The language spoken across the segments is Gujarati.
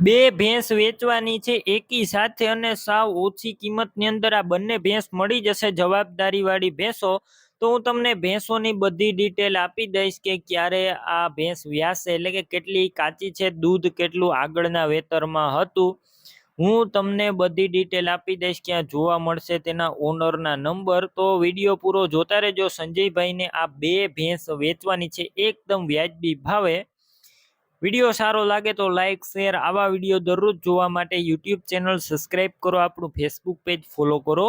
બે ભેંસ વેચવાની છે, એકી સાથે અને સાવ ઓછી કિંમતની અંદર આ બંને ભેંસ મળી જશે જવાબદારીવાળી ભેંસો. તો હું તમને ભેંસોની બધી ડિટેલ આપી દઈશ કે ક્યારે આ ભેંસ વ્યાસે એટલે કે કેટલી કાચી છે, દૂધ કેટલું આગળના વેતરમાં હતું. હું તમને બધી ડિટેલ આપી દઈશ ક્યાં જોવા મળશે તેના ઓનરના નંબર તો વીડિયો પૂરો જોતા રહેજો. સંજયભાઈને આ બે ભેંસ વેચવાની છે, એકદમ વ્યાજબી ભાવે. વીડિયો સારો લાગે તો લાઇક શેર આવા વીડિયો દરરોજ જોવા માટે યુટ્યુબ ચેનલ સબસ્ક્રાઈબ કરો, આપણું ફેસબુક પેજ ફોલો કરો.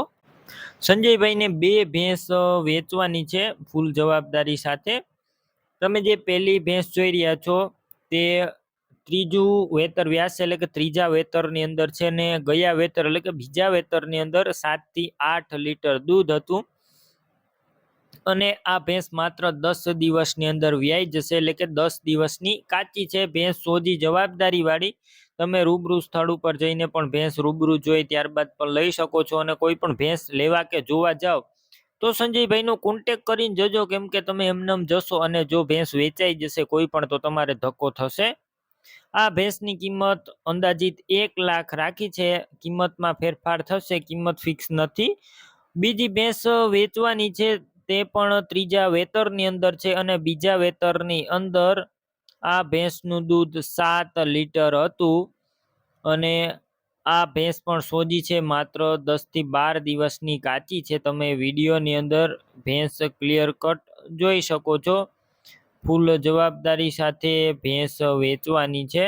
સંજયભાઈને બે ભેંસ વેચવાની છે ફૂલ જવાબદારી સાથે. તમે જે પહેલી ભેંસ જોઈ રહ્યા છો તે ત્રીજું વેતર વ્યાસ એટલે કે ત્રીજા વેતરની અંદર છે ને ગયા વેતર એટલે કે બીજા વેતરની અંદર સાતથી આઠ લીટર દૂધ હતું. અને આ ભેંસ માત્ર દસ દિવસની અંદર વ્યાઈ જશે, એટલે કે દસ દિવસની કાચી છે. ભેંસ સોજી જવાબદારી વાળી તમે રૂબરૂ સ્થળ ઉપર જઈને પણ ભેંસ રૂબરૂ જોઈ ત્યારબાદ પણ લઈ શકો છો અને કોઈ પણ ભેંસ લેવા કે જોવા જાઓ, તો સંજયભાઈનો કોન્ટેક કરીને જજો. કેમ કે તમે એમનેમ જશો અને જો ભેંસ વેચાઈ જશે કોઈ પણ, તો તમારે ધક્કો થશે. આ ભેંસની કિંમત અંદાજિત એક લાખ રાખી છે. કિંમતમાં ફેરફાર થશે, કિંમત ફિક્સ નથી. બીજી ભેંસ વેચવાની છે. તે પણ ત્રીજા વેતરની અંદર છે અને બીજા વેતરની અંદર આ ભેંસનું દૂધ સાત લીટર હતું અને આ ભેંસ પણ સોજી છે માત્ર દસથી બાર દિવસની કાચી છે. તમે વિડીયોની અંદર ભેંસ ક્લિયર કટ જોઈ શકો છો. ફૂલ જવાબદારી સાથે ભેંસ વેચવાની છે.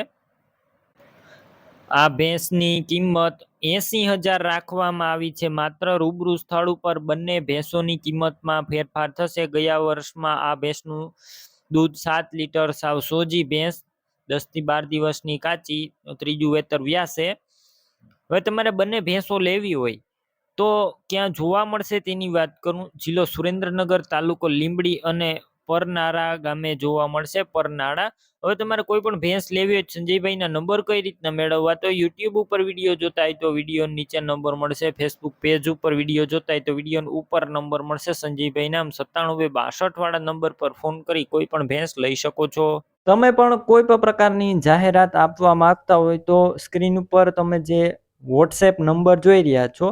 આ ભેંસની કિંમત એસી હજાર રાખવામાં આવી છે. માત્ર રૂબરૂ સ્થળ ઉપર બંને ભેંસોની કિંમતમાં ફેરફાર થશે. ગયા વર્ષમાં આ ભેંસનું દૂધ સાત લીટર સાવ સોજી ભેંસ દસથી બાર દિવસની કાચી ત્રીજું વેતર વ્યાસે. હવે તમારે બંને ભેંસો લેવી હોય તો ક્યાં જોવા મળશે તેની વાત કરું. જિલ્લો સુરેન્દ્રનગર તાલુકો લીંબડી અને પરનાળા ગામે જોવા મળશે. પરનાળા. હવે તમારે કોઈ પણ ભેંસ લેવી હોય સંજયભાઈના નંબર કઈ રીતના મેળવવા? તો યુટ્યુબ ઉપર વીડિયો જોતા હોય તો વીડિયો નીચે નંબર મળશે. ફેસબુક પેજ ઉપર વીડિયો જોતા હોય તો વીડિયો ઉપર નંબર મળશે. સંજયભાઈના આમ સત્તાણું બે બાસઠ વાળા નંબર પર ફોન કરી કોઈ પણ ભેંસ લઈ શકો છો. તમે પણ કોઈ પણ પ્રકારની જાહેરાત આપવા માંગતા હોય તો સ્ક્રીન ઉપર તમે જે વોટ્સએપ નંબર જોઈ રહ્યા છો